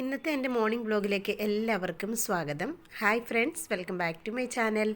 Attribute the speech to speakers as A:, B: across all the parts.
A: ഇന്നത്തെ എന്റെ മോർണിംഗ് ബ്ലോഗിലേക്ക് എല്ലാവർക്കും സ്വാഗതം. Hi friends welcome back to my channel.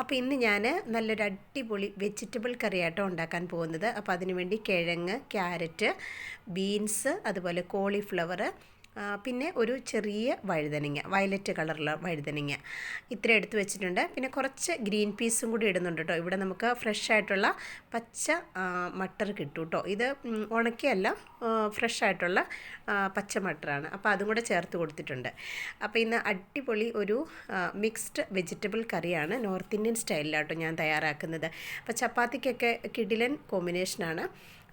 A: അപ്പോൾ ഇന്ന് ഞാൻ നല്ലൊരു അടിപൊളി വെജിറ്റബിൾ കറിയാട്ടോ ഉണ്ടാക്കാൻ പോകുന്നത്. അപ്പോൾ അതിനുവേണ്ടി കിഴങ്ങ് ക്യാരറ്റ് ബീൻസ് അതുപോലെ കോളിഫ്ലവർ പിന്നെ ഒരു ചെറിയ വഴുതനങ്ങ വയലറ്റ് കളറുള്ള വഴുതനങ്ങ. ഇത്ര എടുത്ത് വെച്ചിട്ടുണ്ട്. പിന്നെ കുറച്ച് ഗ്രീൻ പീസും കൂടി ഇടുന്നുണ്ട് കേട്ടോ ഇവിടെ നമുക്ക് ഫ്രഷ് ആയിട്ടുള്ള പച്ച മട്ടർ കിട്ടും കേട്ടോ ഇത് ഉണക്കിയല്ല ഫ്രഷ് ആയിട്ടുള്ള പച്ച മട്ടറാണ് അപ്പോൾ അതും കൂടെ ചേർത്ത് കൊടുത്തിട്ടുണ്ട്. അപ്പോൾ ഇന്ന് അടിപൊളി ഒരു മിക്സ്ഡ് വെജിറ്റബിൾ കറിയാണ് നോർത്ത് ഇന്ത്യൻ സ്റ്റൈലിലാട്ടോ ഞാൻ തയ്യാറാക്കുന്നത്. അപ്പോൾ ചപ്പാത്തിക്കൊക്കെ കിടിലൻ കോമ്പിനേഷനാണ്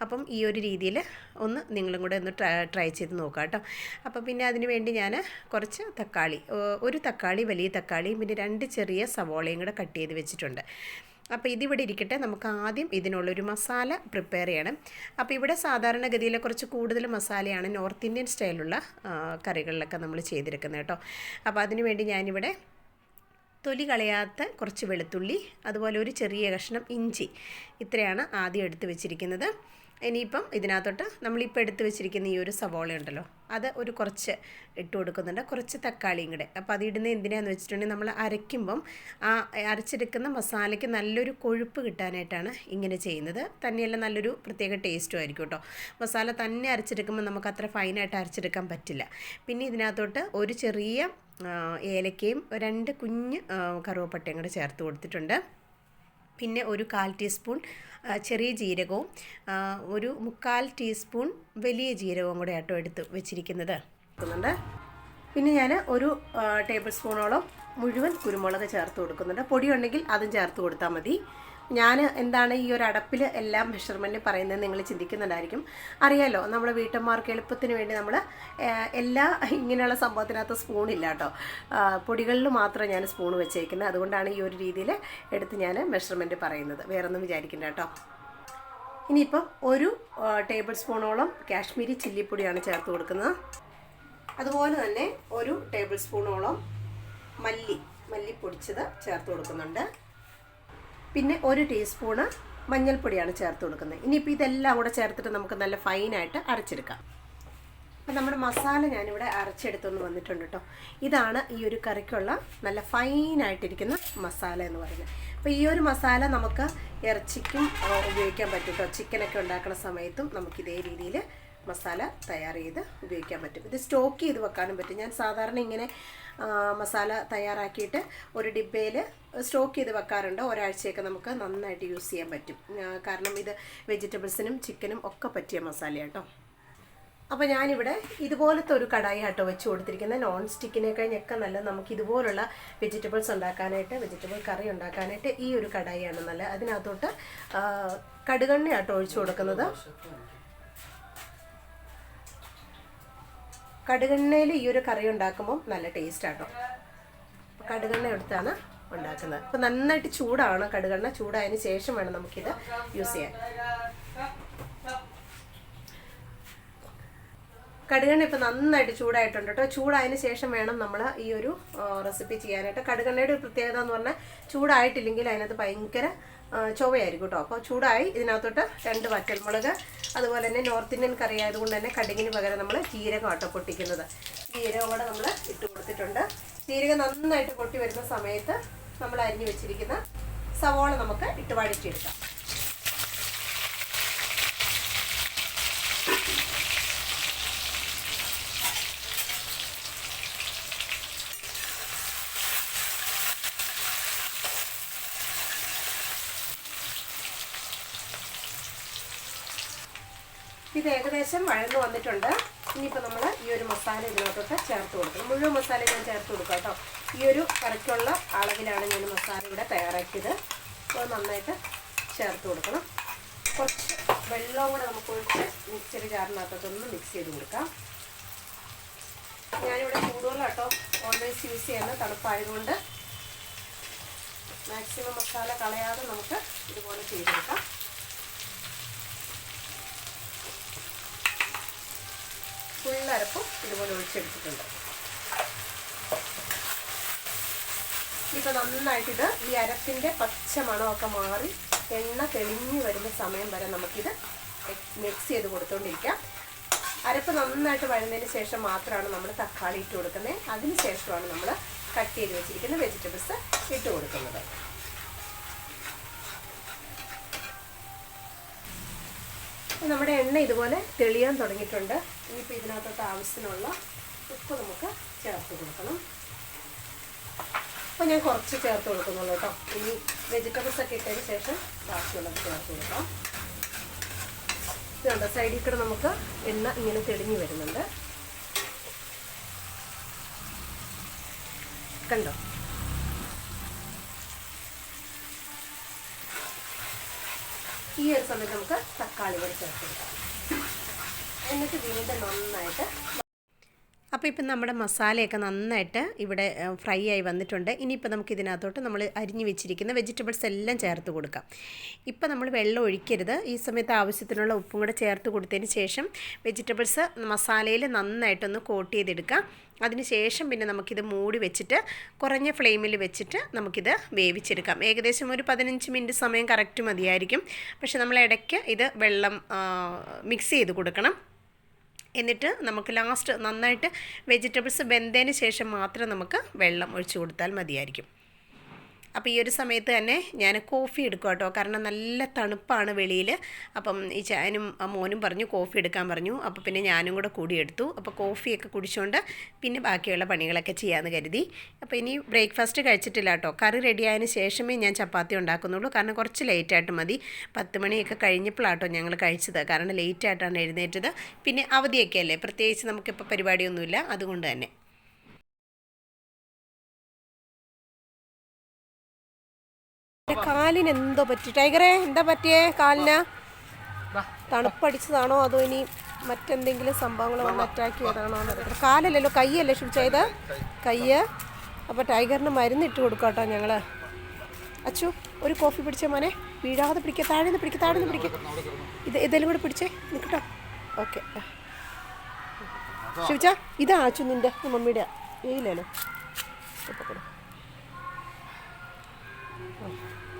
A: അപ്പം ഈ ഒരു രീതിയിൽ ഒന്ന് നിങ്ങളും കൂടെ ഒന്ന് ട്രൈ ചെയ്ത് നോക്കാം കേട്ടോ. അപ്പോൾ പിന്നെ അതിന് വേണ്ടി ഞാൻ കുറച്ച് തക്കാളി ഒരു തക്കാളി വലിയ തക്കാളിയും പിന്നെ രണ്ട് ചെറിയ സവോളയും കൂടെ കട്ട് ചെയ്ത് വെച്ചിട്ടുണ്ട്. അപ്പോൾ ഇതിവിടെ ഇരിക്കട്ടെ നമുക്ക് ആദ്യം ഇതിനുള്ളൊരു മസാല പ്രിപ്പയർ ചെയ്യണം. അപ്പോൾ ഇവിടെ സാധാരണഗതിയിൽ കുറച്ച് കൂടുതൽ മസാലയാണ് നോർത്ത് ഇന്ത്യൻ സ്റ്റൈലുള്ള കറികളിലൊക്കെ നമ്മൾ ചെയ്തിരിക്കുന്നത് കേട്ടോ. അപ്പോൾ അതിന് വേണ്ടി ഞാനിവിടെ തൊലി കളയാത്ത കുറച്ച് വെളുത്തുള്ളി അതുപോലെ ഒരു ചെറിയ കഷ്ണം ഇഞ്ചി ഇത്രയാണ് ആദ്യം എടുത്ത് വെച്ചിരിക്കുന്നത്. ഇനിയിപ്പം ഇതിനകത്തോട്ട് നമ്മളിപ്പോൾ എടുത്ത് വെച്ചിരിക്കുന്ന ഈ ഒരു സവോള ഉണ്ടല്ലോ അത് ഒരു കുറച്ച് ഇട്ട് കൊടുക്കുന്നുണ്ട്. കുറച്ച് തക്കാളിയും കൂടെ. അപ്പോൾ അത് ഇടുന്നത് എന്തിനാന്ന് വെച്ചിട്ടുണ്ടെങ്കിൽ നമ്മൾ അരയ്ക്കുമ്പം ആ അരച്ചെടുക്കുന്ന മസാലയ്ക്ക് നല്ലൊരു കൊഴുപ്പ് കിട്ടാനായിട്ടാണ് ഇങ്ങനെ ചെയ്യുന്നത്. തന്നെയല്ല നല്ലൊരു പ്രത്യേക ടേസ്റ്റും ആയിരിക്കും കേട്ടോ. മസാല തന്നെ അരച്ചെടുക്കുമ്പോൾ നമുക്ക് അത്ര ഫൈനായിട്ട് അരച്ചെടുക്കാൻ പറ്റില്ല. പിന്നെ ഇതിനകത്തോട്ട് ഒരു ചെറിയ ഏലക്കയും രണ്ട് കുഞ്ഞ് കറുവപ്പട്ടയും കൂടെ ചേർത്ത് കൊടുത്തിട്ടുണ്ട്. പിന്നെ ഒരു കാൽ ടീസ്പൂൺ ചെറിയ ജീരകവും ഒരു മുക്കാൽ ടീസ്പൂൺ വലിയ ജീരകവും കൂടെ ആട്ടോ എടുത്ത് വെച്ചിരിക്കുന്നത്. പിന്നെ ഞാൻ ഒരു ടേബിൾ സ്പൂണോളം മുഴുവൻ കുരുമുളക് ചേർത്ത് കൊടുക്കുന്നുണ്ട്. പൊടി ഉണ്ടെങ്കിൽ അതും ചേർത്ത് കൊടുത്താൽ മതി. ഞാൻ എന്താണ് ഈ ഒരു അടപ്പിൽ എല്ലാം മെഷർമെന്റ് പറയുന്നത് നിങ്ങൾ ചിന്തിക്കുന്നുണ്ടായിരിക്കും. അറിയാലോ നമ്മുടെ വീട്ടമ്മമാർക്ക് എളുപ്പത്തിന് വേണ്ടി നമ്മൾ എല്ലാ ഇങ്ങനെയുള്ള സംഭവത്തിനകത്ത് സ്പൂണില്ല കേട്ടോ. പൊടികളിൽ മാത്രം ഞാൻ സ്പൂൺ വെച്ചേക്കുന്നത് അതുകൊണ്ടാണ് ഈ ഒരു രീതിയിൽ എടുത്ത് ഞാൻ മെഷർമെന്റ് പറയുന്നത്. വേറൊന്നും വിചാരിക്കണ്ട കേട്ടോ. ഇനിയിപ്പം ഒരു ടേബിൾ സ്പൂണോളം കാശ്മീരി ചില്ലിപ്പൊടിയാണ് ചേർത്ത് കൊടുക്കുന്നത്. അതുപോലെ തന്നെ ഒരു ടേബിൾ സ്പൂണോളം മല്ലി മല്ലി പൊടിച്ചത് ചേർത്ത് കൊടുക്കുന്നുണ്ട്. പിന്നെ ഒരു ടീസ്പൂണ് മഞ്ഞൾപ്പൊടിയാണ് ചേർത്ത് കൊടുക്കുന്നത്. ഇനിയിപ്പോൾ ഇതെല്ലാം കൂടെ ചേർത്തിട്ട് നമുക്ക് നല്ല ഫൈനായിട്ട് അരച്ചെടുക്കാം. അപ്പം നമ്മുടെ മസാല ഞാനിവിടെ അരച്ചെടുത്തൊന്ന് വന്നിട്ടുണ്ട് കേട്ടോ ഇതാണ് ഈ ഒരു കറിക്കുള്ള നല്ല ഫൈനായിട്ടിരിക്കുന്ന മസാല എന്ന് പറയുന്നത്. അപ്പോൾ ഈ ഒരു മസാല നമുക്ക് ഇറച്ചിക്കും ഉപയോഗിക്കാൻ പറ്റും കേട്ടോ ചിക്കനൊക്കെ ഉണ്ടാക്കുന്ന സമയത്തും നമുക്ക് ഇതേ രീതിയിൽ മസാല തയ്യാർ ചെയ്ത് ഉപയോഗിക്കാൻ പറ്റും. ഇത് സ്റ്റോക്ക് ചെയ്ത് വെക്കാനും പറ്റും. ഞാൻ സാധാരണ ഇങ്ങനെ മസാല തയ്യാറാക്കിയിട്ട് ഒരു ഡിബയിൽ സ്റ്റോക്ക് ചെയ്ത് വെക്കാറുണ്ട്. ഒരാഴ്ചയൊക്കെ നമുക്ക് നന്നായിട്ട് യൂസ് ചെയ്യാൻ പറ്റും. കാരണം ഇത് വെജിറ്റബിൾസിനും ചിക്കനും ഒക്കെ പറ്റിയ മസാല കേട്ടോ അപ്പോൾ ഞാനിവിടെ ഇതുപോലത്തെ ഒരു കടായി ആട്ടോ വെച്ച് കൊടുത്തിരിക്കുന്നത് നോൺ സ്റ്റിക്കിനെ കഴിഞ്ഞൊക്കെ നല്ല നമുക്ക് ഇതുപോലുള്ള വെജിറ്റബിൾസ് ഉണ്ടാക്കാനായിട്ട് വെജിറ്റബിൾ കറി ഉണ്ടാക്കാനായിട്ട് ഈ ഒരു കടായിയാണ് നല്ല അതിനകത്തോട്ട് കടുകെണ്ണ ആട്ടോ ഒഴിച്ചു കൊടുക്കുന്നത്. കടുകെണ്ണയിൽ ഈ ഒരു കറി ഉണ്ടാക്കുമ്പോൾ നല്ല ടേസ്റ്റ് ആട്ടോ. കടുകെണ്ണ എടുത്താണ് ഉണ്ടാക്കുന്നത്. അപ്പോൾ നന്നായിട്ട് ചൂടാണ് കടുകെണ്ണ ചൂടായതിന് ശേഷം വേണം നമുക്കിത് യൂസ് ചെയ്യാൻ. കടുകെണ്ണ ഇപ്പോൾ നന്നായിട്ട് ചൂടായിട്ടുണ്ട് കേട്ടോ. ചൂടായതിന് ശേഷം വേണം നമ്മൾ ഈ ഒരു റെസിപ്പി ചെയ്യാനായിട്ട്. കടുകെണ്ണയുടെ ഒരു പ്രത്യേകത എന്ന് പറഞ്ഞാൽ ചൂടായിട്ടില്ലെങ്കിൽ അതിനകത്ത് ഭയങ്കര ചുവയായിരിക്കും കേട്ടോ. അപ്പോൾ ചൂടായി ഇതിനകത്തോട്ട് രണ്ട് വറ്റൽമുളക് അതുപോലെ തന്നെ നോർത്ത് ഇന്ത്യൻ കറി ആയതുകൊണ്ട് തന്നെ കടുകിന് പകരം നമ്മൾ ജീരകം ആട്ടോ പൊട്ടിക്കുന്നത്. ജീരകം കൂടെ നമ്മൾ ഇട്ട് കൊടുത്തിട്ടുണ്ട്. ജീരകം നന്നായിട്ട് പൊട്ടി വരുന്ന സമയത്ത് നമ്മൾ അരിഞ്ഞു വെച്ചിരിക്കുന്ന സവോള നമുക്ക് ഇട്ട് വഴറ്റിയെടുക്കാം. ഇത് ഏകദേശം വഴന്ന് വന്നിട്ടുണ്ട്. ഇനിയിപ്പോൾ നമ്മൾ ഈ ഒരു മസാല ഇതിനകത്തോട്ട് ചേർത്ത് കൊടുക്കണം. മുഴുവൻ മസാല ഞാൻ ചേർത്ത് കൊടുക്കാം കേട്ടോ. ഈ ഒരു കറിക്കുള്ള അളവിലാണ് ഞാൻ മസാല ഇവിടെ തയ്യാറാക്കിയത്. അപ്പോൾ നന്നായിട്ട് ചേർത്ത് കൊടുക്കണം. കുറച്ച് വെള്ളവും കൂടെ നമുക്ക് ഒഴിച്ച് മിക്സറി ജാറിനകത്തൊന്ന് മിക്സ് ചെയ്ത് കൊടുക്കാം. ഞാനിവിടെ ചൂടുവെള്ളം കേട്ടോ ഓൾവേസ് യൂസ് ചെയ്യുന്നത് തണുപ്പായതുകൊണ്ട്. മാക്സിമം മസാല കളയാതെ നമുക്ക് ഇതുപോലെ ചെയ്തെടുക്കാം ഫുള്ളരപ്പും ഇതുപോലെ ഒഴിച്ചെടുത്തിട്ടുണ്ട്. ഇപ്പം നന്നായിട്ട് ഇത് ഈ അരപ്പിന്റെ പച്ച മണമൊക്കെ മാറി എണ്ണ തെളിഞ്ഞു വരുന്ന സമയം വരെ നമുക്കിത് മിക്സ് ചെയ്ത് കൊടുത്തുകൊണ്ടിരിക്കാം അരപ്പ് നന്നായിട്ട് വഴുന്നതിന് ശേഷം മാത്രമാണ് നമ്മൾ തക്കാളി ഇട്ട് കൊടുക്കുന്നത്. അതിന് ശേഷമാണ് നമ്മൾ കട്ട് ചെയ്ത് വെച്ചിരിക്കുന്ന വെജിറ്റബിൾസ് ഇട്ട് കൊടുക്കുന്നത്. നമ്മുടെ എണ്ണ ഇതുപോലെ തെളിയാൻ തുടങ്ങിയിട്ടുണ്ട്. ഇനിയിപ്പോൾ ഇതിനകത്തോട്ട് ആവശ്യത്തിനുള്ള ഉപ്പ് നമുക്ക് ചേർത്ത് കൊടുക്കണം. അപ്പോൾ ഞാൻ കുറച്ച് ചേർത്ത് കൊടുക്കുന്നുള്ളൂ കേട്ടോ. ഇനി വെജിറ്റബിൾസ് ഒക്കെ ഇട്ടതിന് ശേഷം ബാക്കിയുള്ളത് ചേർത്ത് കൊടുക്കാം. ഇതുണ്ട് സൈഡിൽ കൂടെ നമുക്ക് എണ്ണ ഇങ്ങനെ തെളിഞ്ഞു വരുന്നുണ്ട്. കണ്ടോ? ഈ ഒരു സമയത്ത് നമുക്ക് തക്കാളി കൂടി ചേർത്ത് എന്നിട്ട് വീണ്ടും നന്നായിട്ട് അപ്പോൾ ഇപ്പം നമ്മുടെ മസാലയൊക്കെ നന്നായിട്ട് ഇവിടെ ഫ്രൈ ആയി വന്നിട്ടുണ്ട്. ഇനിയിപ്പോൾ നമുക്ക് ഇതിനകത്തോട്ട് നമ്മൾ അരിഞ്ഞു വെച്ചിരിക്കുന്ന വെജിറ്റബിൾസ് എല്ലാം ചേർത്ത് കൊടുക്കാം. ഇപ്പോൾ നമ്മൾ വെള്ളം ഒഴിക്കരുത്. ഈ സമയത്ത് ആവശ്യത്തിനുള്ള ഉപ്പും കൂടെ ചേർത്ത് കൊടുത്തതിന് ശേഷം വെജിറ്റബിൾസ് മസാലയിൽ നന്നായിട്ടൊന്ന് കോട്ട് ചെയ്തെടുക്കാം. അതിന് ശേഷം പിന്നെ നമുക്കിത് മൂടി വെച്ചിട്ട് കുറഞ്ഞ ഫ്ലെയിമിൽ വെച്ചിട്ട് നമുക്കിത് വേവിച്ചെടുക്കാം. ഏകദേശം ഒരു പതിനഞ്ച് മിനിറ്റ് സമയം കറക്റ്റ് മതിയായിരിക്കും. പക്ഷെ നമ്മൾ ഇടയ്ക്ക് ഇത് വെള്ളം മിക്സ് ചെയ്ത് കൊടുക്കണം. എന്നിട്ട് നമുക്ക് ലാസ്റ്റ് നന്നായിട്ട് വെജിറ്റബിൾസ് വെന്തതിന് ശേഷം മാത്രം നമുക്ക് വെള്ളം ഒഴിച്ചു കൊടുത്താൽ മതിയായിരിക്കും. അപ്പോൾ ഈ ഒരു സമയത്ത് തന്നെ ഞാൻ കോഫി എടുക്കും കേട്ടോ. കാരണം നല്ല തണുപ്പാണ് വെളിയിൽ അപ്പം ഈ ചായനും മോനും പറഞ്ഞു കോഫി എടുക്കാൻ പറഞ്ഞു. അപ്പോൾ പിന്നെ ഞാനും കൂടെ കൂടി എടുത്തു. അപ്പോൾ കോഫിയൊക്കെ കുടിച്ചുകൊണ്ട് പിന്നെ ബാക്കിയുള്ള പണികളൊക്കെ ചെയ്യാമെന്ന് കരുതി. അപ്പോൾ ഇനി ബ്രേക്ക്ഫാസ്റ്റ് കഴിച്ചിട്ടില്ല കേട്ടോ. കറി റെഡിയായതിന് ശേഷമേ ഞാൻ ചപ്പാത്തി ഉണ്ടാക്കുന്നുള്ളൂ. കാരണം കുറച്ച് ലേറ്റായിട്ട് മതി. പത്ത് മണിയൊക്കെ കഴിഞ്ഞപ്പോഴാട്ടോ ഞങ്ങൾ കഴിച്ചത്. കാരണം ലേറ്റായിട്ടാണ് എഴുന്നേറ്റത്. പിന്നെ അവധിയൊക്കെ അല്ലേ? പ്രത്യേകിച്ച് നമുക്കിപ്പോൾ പരിപാടിയൊന്നുമില്ല. അതുകൊണ്ട് തന്നെ. കാലിന് എന്തോ പറ്റി? ടൈഗറെ എന്താ പറ്റിയേ കാലിന്? തണുപ്പടിച്ചതാണോ അതോ ഇനി മറ്റെന്തെങ്കിലും സംഭവങ്ങൾ വന്ന്. അറ്റാക്ക് ചെയ്തതാണോ എന്നറിയില്ല കാലല്ലല്ലോ കൈയല്ലേ ഷൂട്ട് ചെയ്ത്? കയ്യ്. അപ്പോൾ ടൈഗറിന് മരുന്ന് ഇട്ട് കൊടുക്കാം കേട്ടോ ഞങ്ങൾ അച്ചു ഒരു കോഫി പിടിച്ച മോനെ. വീഴാതെ പിടിക്കുക താഴെ നിന്ന് പിടിക്കുക താഴെ നിന്ന് പിടിക്കുക ഇത് ഇതെല്ലാം കൂടെ പിടിച്ചേ നിൽക്കട്ടോ ഓക്കെ ശിവച്ച ഇതാ അച്ചു നിന്റെ മമ്മിയുടെ കൊടു.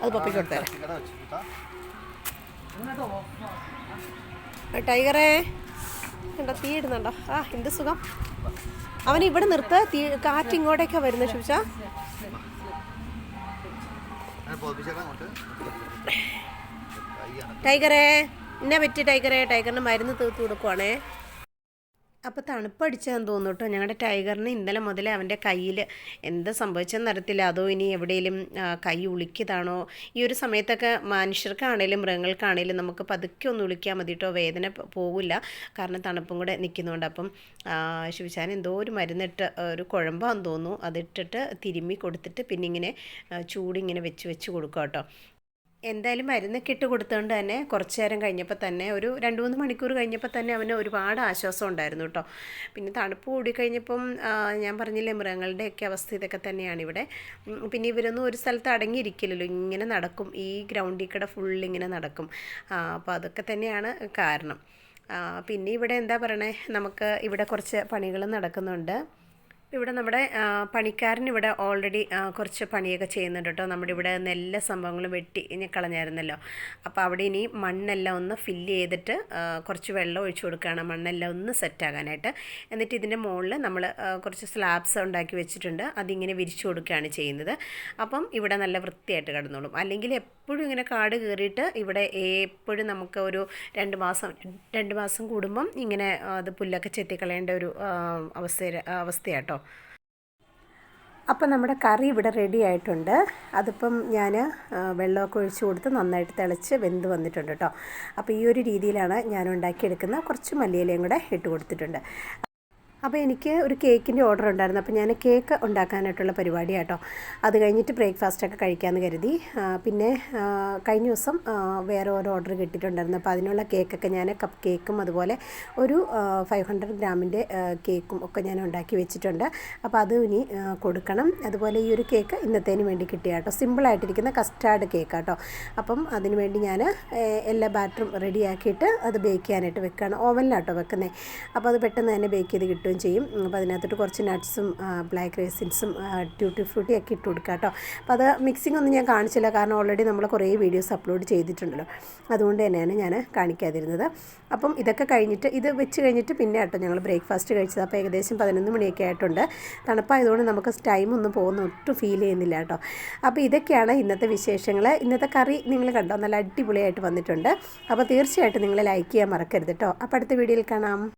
A: അത് പപ്പിക്ക് കൊടുത്തേരാം. ടൈഗറേ കണ്ടോ തീ ഇടുന്നുണ്ടോ? ആ എന്ത് സുഖം. അവൻ ഇവിടെ നിർത്ത് തീ കാറ്റ് ഇങ്ങോട്ടേക്കാ വരുന്നത് ശിവച്ച ടൈഗറേ എന്നെ പറ്റി ടൈഗറേ ടൈഗറിന് മരുന്ന് തീർത്ത് കൊടുക്കുവാണേ. അപ്പോൾ തണുപ്പടിച്ചതെന്ന് തോന്നുന്നു കേട്ടോ ഞങ്ങളുടെ ടൈഗറിന് ഇന്നലെ മുതൽ അവന്റെ കയ്യിൽ എന്താ സംഭവിച്ചെന്ന് അറിയത്തില്ല. അതോ ഇനി എവിടെയെങ്കിലും കൈ ഉളിക്കിയതാണോ? ഈ ഒരു സമയത്തൊക്കെ മനുഷ്യർക്കാണേലും മൃഗങ്ങൾക്കാണേലും നമുക്ക് പതുക്കെ ഒന്ന് ഉളിക്കാൻ മതി കേട്ടോ വേദന പോകില്ല കാരണം തണുപ്പും കൂടെ നിൽക്കുന്നുണ്ട് അപ്പം ശിവശാൻ എന്തോ ഒരു മരുന്നിട്ട് ഒരു കുഴമ്പാന്ന് തോന്നുന്നു. അതിട്ടിട്ട് തിരുമ്മി കൊടുത്തിട്ട് പിന്നെ ഇങ്ങനെ ചൂടിങ്ങനെ വെച്ച് വെച്ച് കൊടുക്കുക കേട്ടോ എന്തായാലും മരുന്നൊക്കെ ഇട്ട് കൊടുത്തുകൊണ്ട് തന്നെ കുറച്ച് നേരം കഴിഞ്ഞപ്പോൾ തന്നെ ഒരു രണ്ട് മൂന്ന് മണിക്കൂർ കഴിഞ്ഞപ്പോൾ തന്നെ അവന് ഒരുപാട് ആശ്വാസം ഉണ്ടായിരുന്നു കേട്ടോ പിന്നെ തണുപ്പ് കൂടിക്കഴിഞ്ഞപ്പം ഞാൻ പറഞ്ഞില്ലേ മൃഗങ്ങളുടെയൊക്കെ അവസ്ഥ ഇതൊക്കെ തന്നെയാണ് ഇവിടെ. പിന്നെ ഇവരൊന്നും ഒരു സ്ഥലത്ത് അടങ്ങിയിരിക്കില്ലല്ലോ. ഇങ്ങനെ നടക്കും. ഈ ഗ്രൗണ്ടിൽ കൂടെ ഫുൾ ഇങ്ങനെ നടക്കും. അപ്പോൾ അതൊക്കെ തന്നെയാണ് കാരണം. പിന്നെ ഇവിടെ എന്താ പറയണേ? നമുക്ക് ഇവിടെ കുറച്ച് പണികൾ നടക്കുന്നുണ്ട്. ഇവിടെ നമ്മുടെ പണിക്കാരൻ ഇവിടെ ഓൾറെഡി കുറച്ച് പണിയൊക്കെ ചെയ്യുന്നുണ്ട് കേട്ടോ നമ്മുടെ ഇവിടെ നെല്ല സംഭവങ്ങളും വെട്ടി കളഞ്ഞായിരുന്നല്ലോ. അപ്പോൾ അവിടെ ഇനി മണ്ണെല്ലാം ഒന്ന് ഫില്ല് ചെയ്തിട്ട് കുറച്ച് വെള്ളം ഒഴിച്ചു കൊടുക്കുകയാണ്. മണ്ണെല്ലാം ഒന്ന് സെറ്റാകാനായിട്ട് എന്നിട്ട് ഇതിന്റെ മുകളിൽ നമ്മൾ കുറച്ച് സ്ലാബ്സ് ഉണ്ടാക്കി വെച്ചിട്ടുണ്ട്. അതിങ്ങനെ വിരിച്ചു കൊടുക്കുകയാണ് ചെയ്യുന്നത്. അപ്പം ഇവിടെ നല്ല വൃത്തിയായിട്ട് കിടന്നോളും. അല്ലെങ്കിൽ എപ്പോഴും ഇങ്ങനെ കാട് കയറിയിട്ട് ഇവിടെ എപ്പോഴും നമുക്ക് ഒരു രണ്ട് മാസം രണ്ട് മാസം കൂടുമ്പം ഇങ്ങനെ അത് പുല്ലൊക്കെ ചെത്തിക്കളയേണ്ട ഒരു അവസ്ഥ അവസ്ഥയാട്ടോ. അപ്പം നമ്മുടെ കറി ഇവിടെ റെഡി ആയിട്ടുണ്ട്. അതിപ്പം ഞാൻ വെള്ളമൊക്കെ ഒഴിച്ചു കൊടുത്ത് നന്നായിട്ട് തിളച്ച് വെന്ത് വന്നിട്ടുണ്ട് കേട്ടോ അപ്പോൾ ഈ ഒരു രീതിയിലാണ് ഞാൻ ഉണ്ടാക്കിയെടുക്കുന്ന കുറച്ച് മല്ലിയിലയും കൂടെ ഇട്ട് കൊടുത്തിട്ടുണ്ട്. അപ്പോൾ എനിക്ക് ഒരു കേക്കിന്റെ ഓർഡർ ഉണ്ടായിരുന്നു. അപ്പോൾ ഞാൻ കേക്ക് ഉണ്ടാക്കാനായിട്ടുള്ള പരിപാടി കേട്ടോ അത് കഴിഞ്ഞിട്ട് ബ്രേക്ക്ഫാസ്റ്റൊക്കെ കഴിക്കാമെന്ന് കരുതി. പിന്നെ കഴിഞ്ഞ ദിവസം വേറെ ഓരോ ഓർഡർ കിട്ടിയിട്ടുണ്ടായിരുന്നു. അപ്പോൾ അതിനുള്ള കേക്കൊക്കെ ഞാൻ കപ്പ് കേക്കും അതുപോലെ ഒരു ഫൈവ് ഹൺഡ്രഡ് ഗ്രാമിന്റെ കേക്കും ഒക്കെ ഞാൻ ഉണ്ടാക്കി വെച്ചിട്ടുണ്ട്. അപ്പോൾ അത് ഇനി കൊടുക്കണം. അതുപോലെ ഈ ഒരു കേക്ക് ഇന്നത്തേന് വേണ്ടി കിട്ടിയ കേട്ടോ സിമ്പിളായിട്ടിരിക്കുന്ന കസ്റ്റാർഡ് കേക്ക് കേട്ടോ അപ്പം അതിന് വേണ്ടി ഞാൻ എല്ലാ ബാറ്ററും റെഡിയാക്കിയിട്ട് അത് ബേക്ക് ചെയ്യാനായിട്ട് വെക്കുകയാണ് ഓവനിലാട്ടോ വെക്കുന്നത് അപ്പോൾ അത് പെട്ടെന്ന് തന്നെ ബേക്ക് ചെയ്ത് കിട്ടുകയും കിട്ടുകയും ചെയ്യും. അപ്പോൾ അതിനകത്തോട്ട് കുറച്ച് നട്ട്സും ബ്ലാക്ക് റേസിൻസും ട്യൂട്ടി ഫ്രൂട്ടി ഒക്കെ ഇട്ട് കൊടുക്കുക കേട്ടോ. അപ്പോൾ അത് മിക്സിംഗ് ഒന്നും ഞാൻ കാണിച്ചില്ല. കാരണം ഓൾറെഡി നമ്മൾ കുറേ വീഡിയോസ് അപ്ലോഡ് ചെയ്തിട്ടുണ്ടല്ലോ. അതുകൊണ്ട് തന്നെയാണ് ഞാൻ കാണിക്കാതിരുന്നത്. അപ്പം ഇതൊക്കെ കഴിഞ്ഞിട്ട് ഇത് വെച്ച് കഴിഞ്ഞിട്ട് പിന്നെ കേട്ടോ ഞങ്ങൾ ബ്രേക്ക്ഫാസ്റ്റ് കഴിച്ചത്. അപ്പോൾ ഏകദേശം പതിനൊന്ന് മണിയൊക്കെ ആയിട്ടുണ്ട്. തണുപ്പായതുകൊണ്ട് നമുക്ക് ടൈം ഒന്നും പോകുന്ന ഒട്ടും ഫീൽ ചെയ്യുന്നില്ല കേട്ടോ. അപ്പോൾ ഇതൊക്കെയാണ് ഇന്നത്തെ വിശേഷങ്ങൾ ഇന്നത്തെ കറി നിങ്ങൾ കണ്ടോ? നല്ല അടിപൊളിയായിട്ട് വന്നിട്ടുണ്ട്. അപ്പോൾ തീർച്ചയായിട്ടും നിങ്ങൾ ലൈക്ക് ചെയ്യാൻ മറക്കരുത് കേട്ടോ. അപ്പോൾ അടുത്ത വീഡിയോയിൽ കാണാം.